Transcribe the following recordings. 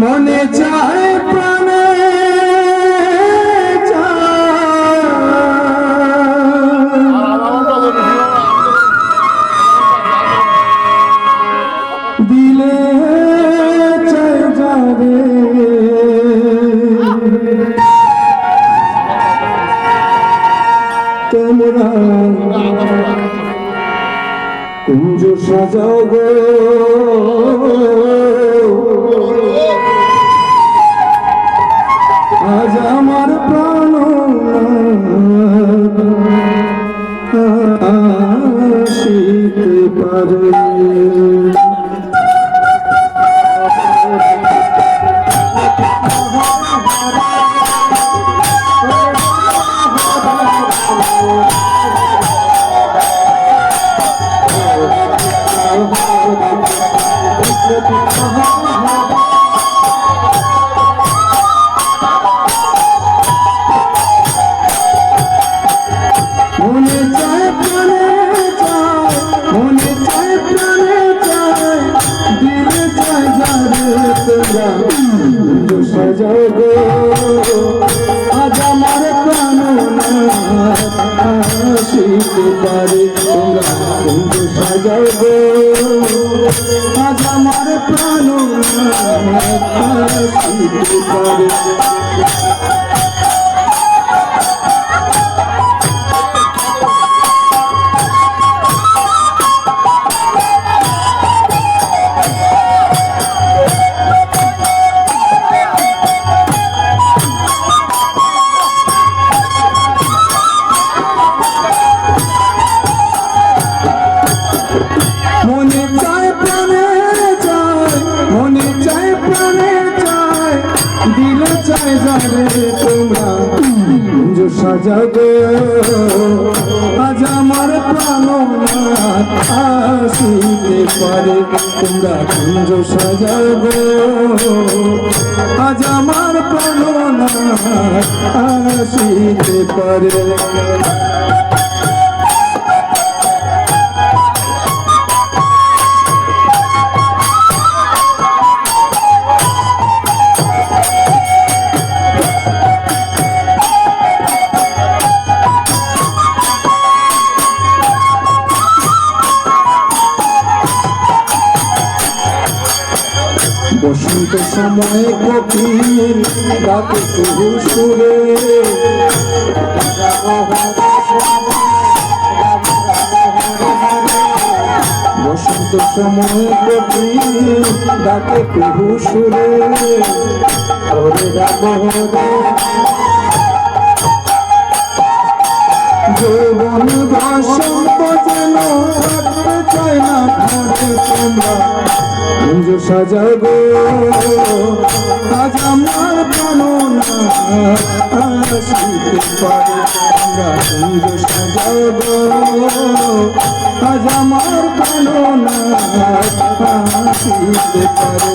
মনে চায় প্রাণে। দিলে চায় যাবে তোমরা কুঞ্জ সাজাও গো আজ আমার আসিতে পারে তোরা কুঞ্জ সাজাও গো। আজ আমার প্রাণ আসিতে পারে তোমরা কুঞ্জ সাজাবে। আজ আমার প্রাণ আসিতে পারে, তোমরা কুঞ্জ সাজাবে। আজ আমার প্রাণ আসিতে পারে। বসন্ত সময়ে কোকিল রাতে কুহু সুরে। বসন্ত সময়ে কোকিল ডাকে কুহু সুরে। যৌবন বসন্ত যেন থাকতে চায় না ঘরে তোমরা কুঞ্জ সাজাবো। আজ আমার প্রাণনা আসিতে পারে তোমরা কুঞ্জ সাজাবো। আজ আমার প্রাণনা আসিতে পারে।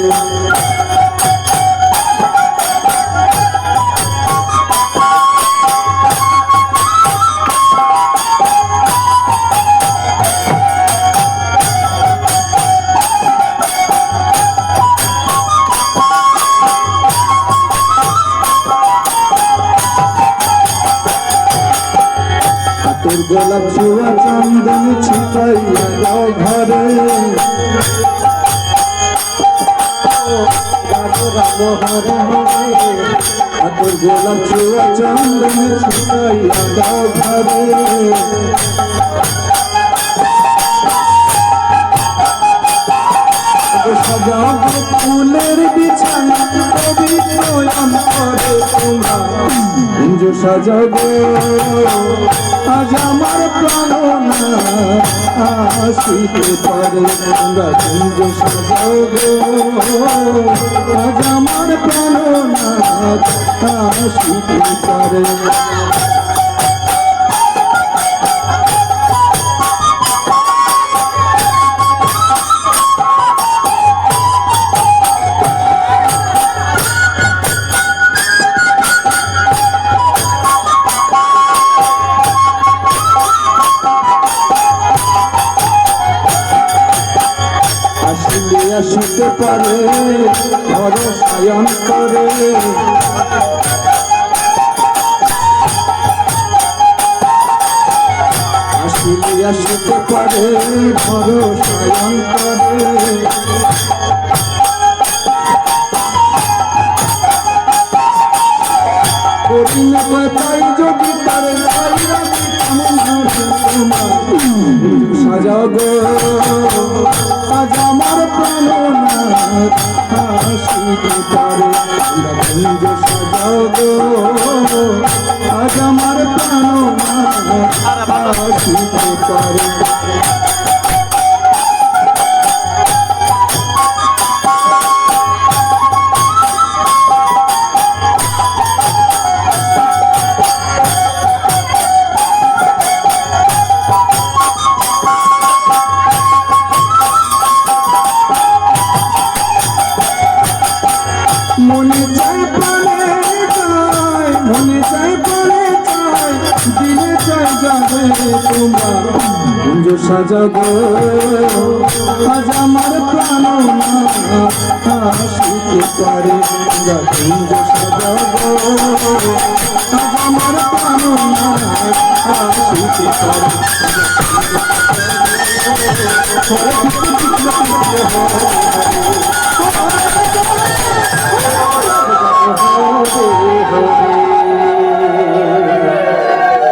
গোলাপ ছোঁয়া চন্দন ছিটাইয়া দাও ঘরে। হাতের গোলাপ ছোঁয়া চন্দন ছিটাইয়া দাও ঘরে। সাজাও ফুলের বিছানা, পবিত্র অন্তরে তোমরা। কুঞ্জ আজ আমার প্রাণনা আসিতে পারে কুঞ্জ সাজাবো আজ আমার প্রাণনা আসিতে পারে আসিতে পারে ভরসায়ন করে। আসিলে আসতে পারে ভরসায়ন করে। কঠিন কথাই যদি আজ আমার প্রাণ হাসিতে পারে কুঞ্জ সাজাও গো। আজ আমার প্রাণ হাসিতে পারে সাজাবো। আজ আমার প্রাণ হাসিতে পারে কুঞ্জ সাজাবো। আজ আমার প্রাণ হাসিতে পারে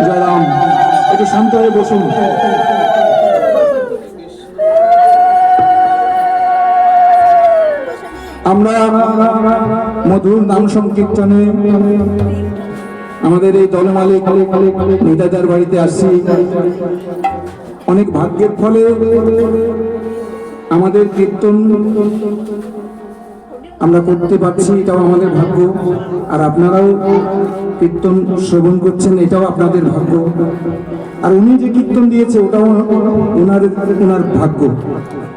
জয়রাম একটু শান্ত হয়ে বসুন। আমরা মধুর নাম সংকীর্তনে আমাদের এই দলমালিক নেতাদার বাড়িতে আসছি। অনেক ভাগ্যের ফলে আমাদের কীর্তন আমরা করতে পারছি, এটাও আমাদের ভাগ্য। আর আপনারাও কীর্তন শ্রবণ করছেন, এটাও আপনাদের ভাগ্য। আর উনি যে কীর্তন দিয়েছে, ওটাও ওনার ওনার ভাগ্য।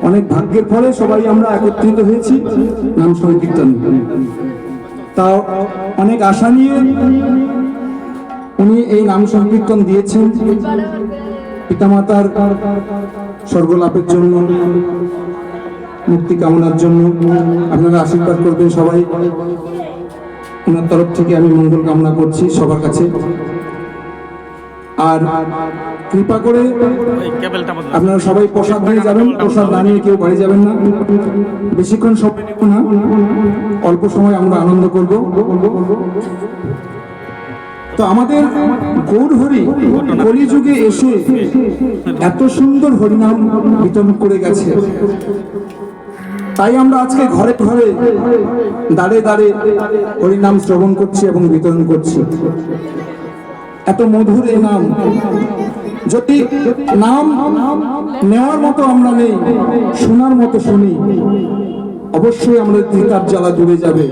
অনেক ভাগ্যের ফলে সবাই আমরা একত্রিত হয়েছি নাম সংকীর্তন। তাও অনেক আশা নিয়ে উনি এই নাম সংকীর্তন দিয়েছেন। পিতামাতার স্বর্গলাভের জন্য। মুক্তি কামনার জন্য আপনারা আশীর্বাদ করবেন সবাই। ওনার তরফ থেকে আমি মঙ্গল কামনা করছি সবার কাছে। আর কৃপা করে আপনারা সবাই প্রসাদ নিয়ে যাবেন, প্রসাদ না নিয়ে কেউ বাড়ি যাবেন না। বেশিক্ষণ সব না, অল্প সময় আমরা আনন্দ করব। তো আমাদের গৌর হরি কলিযুগে এসে এত সুন্দর হরিনাম বিতরণ করে গেছে। তাই আমরা আজকে ঘরে ঘরে দাঁড়ে দাঁড়ে হরিনাম শ্রবণ করছি এবং বিতরণ করছি। এত মধুর এই নাম, যদি নাম নেওয়ার মতো আমরা নেই, শোনার মতো শুনি, অবশ্যই আমাদের ত্রিতাপ জ্বালা জুড়ে যাবে।